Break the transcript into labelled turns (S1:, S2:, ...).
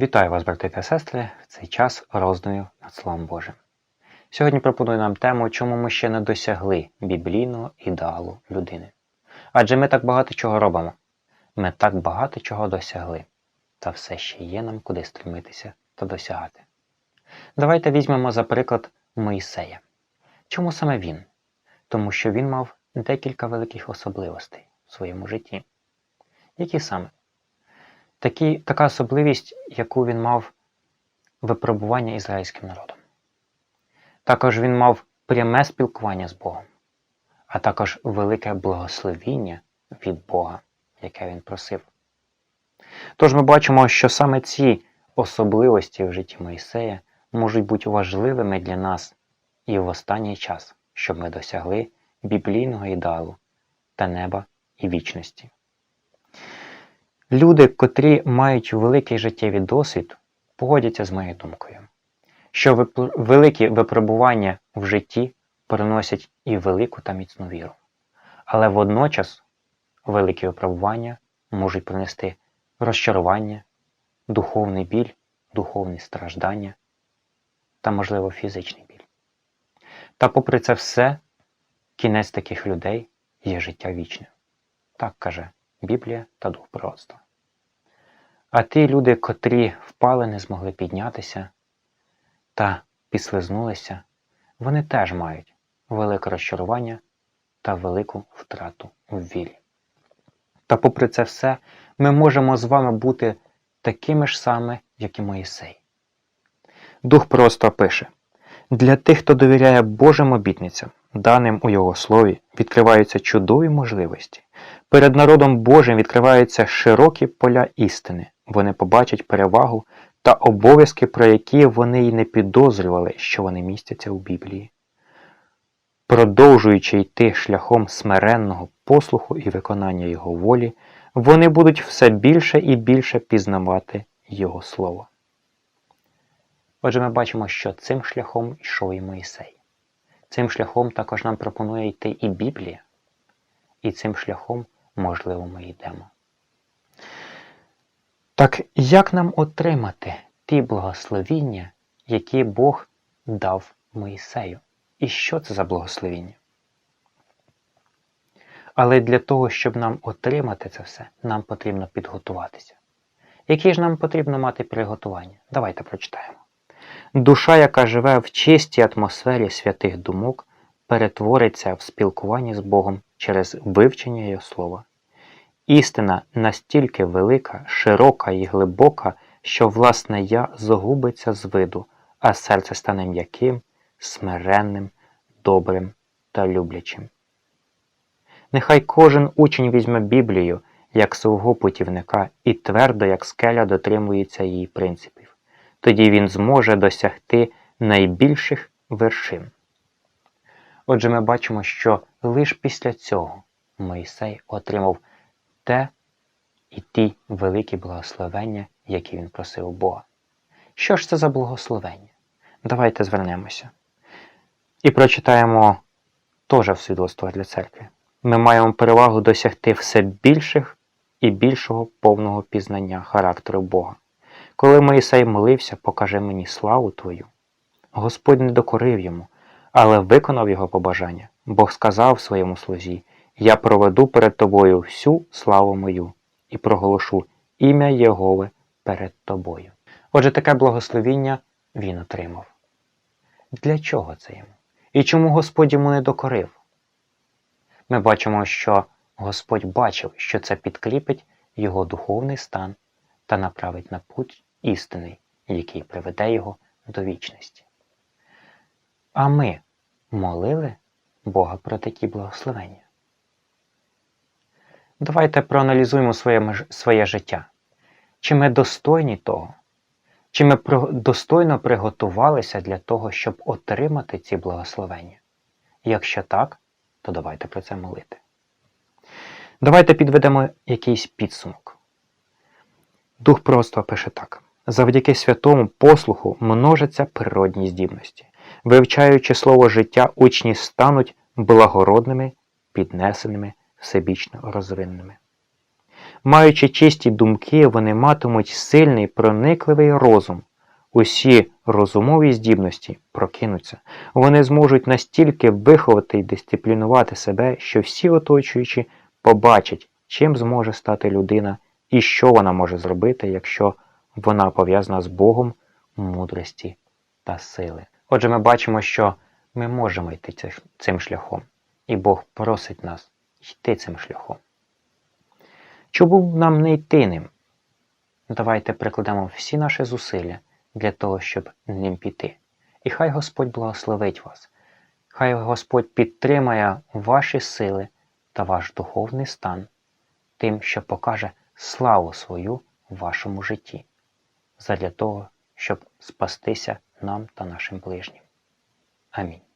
S1: Вітаю вас, брати та сестри, в цей час роздумів над Словом Божим. Сьогодні пропоную нам тему, чому ми ще не досягли біблійного ідеалу людини. Адже ми так багато чого робимо, ми так багато чого досягли, та все ще є нам куди стремитися та досягати. Давайте візьмемо за приклад Моїсея. Чому саме він? Тому що він мав декілька великих особливостей в своєму житті. Які саме? Такі, така особливість, яку він мав випробування ізраїльським народом. Також він мав пряме спілкування з Богом, а також велике благословіння від Бога, яке він просив. Тож ми бачимо, що саме ці особливості в житті Моїсея можуть бути важливими для нас і в останній час, щоб ми досягли біблійного ідеалу та неба і вічності. Люди, котрі мають великий життєвий досвід, погодяться з моєю думкою, що великі випробування в житті приносять і велику та міцну віру. Але водночас великі випробування можуть принести розчарування, духовний біль, духовні страждання та, можливо, фізичний біль. Та попри це все, кінець таких людей є життя вічне. Так каже Біблія та дух пророцтва. А ті люди, котрі впали, не змогли піднятися та підслизнулися, вони теж мають велике розчарування та велику втрату в вірі. Та попри це все, ми можемо з вами бути такими ж саме, як і Моїсей. Дух просто пише: для тих, хто довіряє Божим обітницям, даним у Його слові, відкриваються чудові можливості. Перед народом Божим відкриваються широкі поля істини. Вони побачать перевагу та обов'язки, про які вони й не підозрювали, що вони містяться у Біблії. Продовжуючи йти шляхом смиренного послуху і виконання Його волі, вони будуть все більше і більше пізнавати Його Слово. Отже, ми бачимо, що цим шляхом йшов і Моїсей. Цим шляхом також нам пропонує йти і Біблія, і цим шляхом, можливо, ми йдемо. Так як нам отримати ті благословіння, які Бог дав Моїсею? І що це за благословіння? Але для того, щоб нам отримати це все, нам потрібно підготуватися. Які ж нам потрібно мати приготування? Давайте прочитаємо. Душа, яка живе в чистій атмосфері святих думок, перетвориться в спілкуванні з Богом через вивчення Його слова. Істина настільки велика, широка і глибока, що власне я загубиться з виду, а серце стане м'яким, смиренним, добрим та люблячим. Нехай кожен учень візьме Біблію як свого путівника і твердо, як скеля, дотримується її принципів. Тоді він зможе досягти найбільших вершин. Отже, ми бачимо, що лише після цього Моїсей отримав те і ті великі благословення, які він просив Бога. Що ж це за благословення? Давайте звернемося. І прочитаємо теж в свідоцтвах для церкви. Ми маємо перевагу досягти все більших і більшого повного пізнання характеру Бога. Коли Моїсей молився, покажи мені славу Твою. Господь не докорив йому, але виконав його побажання. Бог сказав своєму слузі: Я проведу перед тобою всю славу мою і проголошу ім'я Єгови перед тобою. Отже, таке благословіння він отримав. Для чого це йому? І чому Господь йому не докорив? Ми бачимо, що Господь бачив, що це підкріпить його духовний стан та направить на путь істинний, який приведе його до вічності. А ми молили Бога про такі благословення. Давайте проаналізуємо своє, своє життя. Чи ми достойні того? Чи ми достойно приготувалися для того, щоб отримати ці благословення? Якщо так, то давайте про це молити. Давайте підведемо якийсь підсумок. Дух просто пише так: завдяки святому послуху множаться природні здібності. Вивчаючи слово життя, учні стануть благородними, піднесеними, всебічно розвиненими. Маючи чисті думки, вони матимуть сильний проникливий розум. Усі розумові здібності прокинуться. Вони зможуть настільки виховати і дисциплінувати себе, що всі оточуючі побачать, чим зможе стати людина і що вона може зробити, якщо вона пов'язана з Богом мудрості та сили. Отже, ми бачимо, що ми можемо йти цим шляхом, і Бог просить нас йти цим шляхом. Чому нам не йти ним? Давайте прикладемо всі наші зусилля для того, щоб ним піти. І хай Господь благословить вас, хай Господь підтримає ваші сили та ваш духовний стан тим, що покаже славу свою в вашому житті, задля того, щоб спастися нам та нашим ближнім. Амінь.